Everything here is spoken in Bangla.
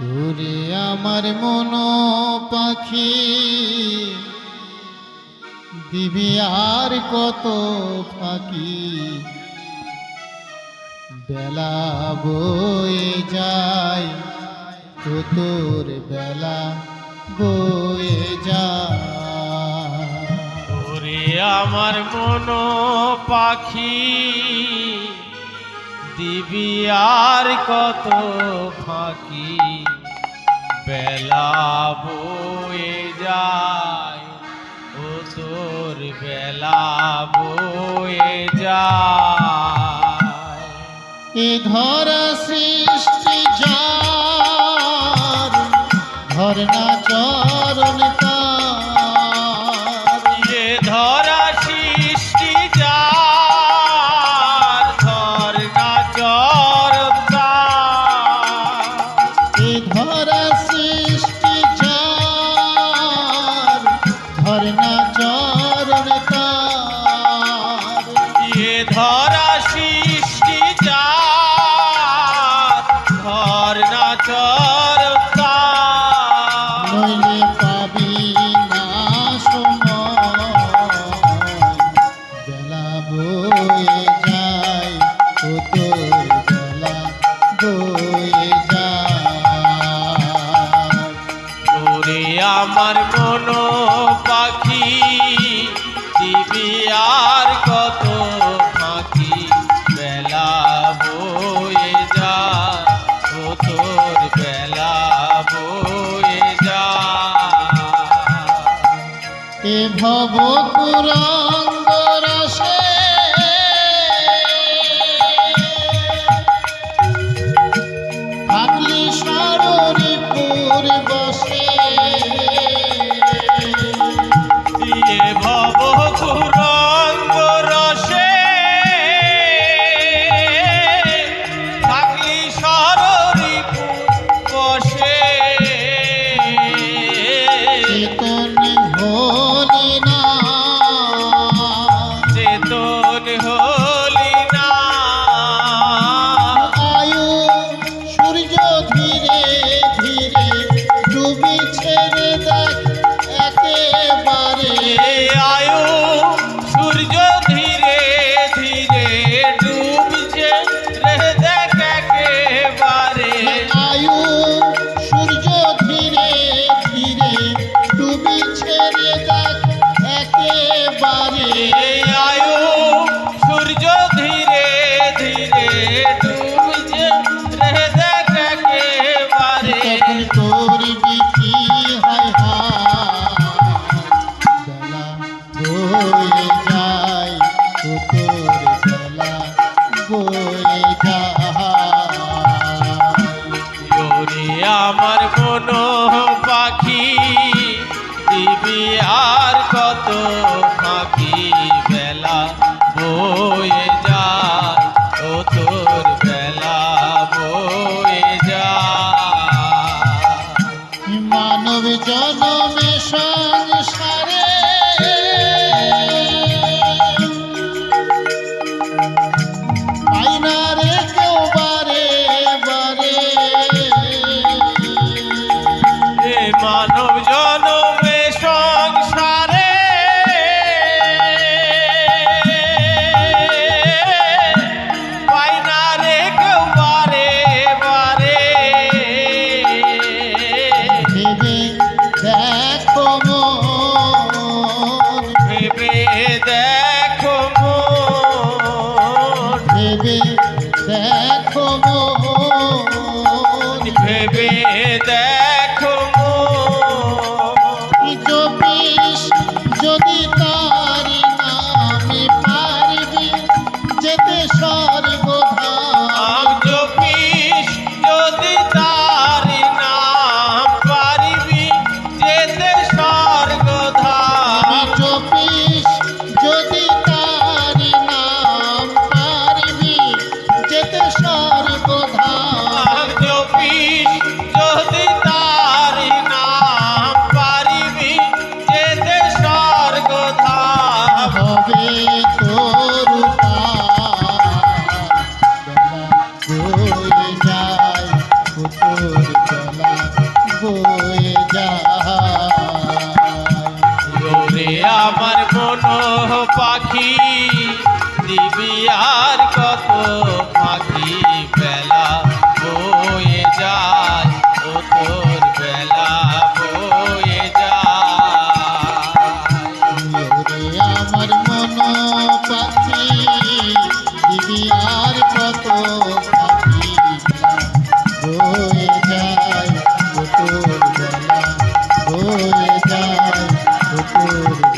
উরে আমার মন পাখি। দিবি আর কত ফাঁকি। বেলা বয়ে যায় তোর বেলা বয়ে যায়। আমার মন পাখি। দিবি আর কত ফাঁকি? বেলা বয়ে যায়, ও তোর বেলা বয়ে যায়। এ ধরা সৃষ্টি যার ধরনা আমার মন পাখি, দিবি আর কত পাখি বেলা বয়ে যা, ও তোর বেলা বয়ে যা। এ ভব কুরাঙ্গ রাশে me to ওরে আমার কোনো পাখি দিবি আর কত আমার বন পাখি দিবি আর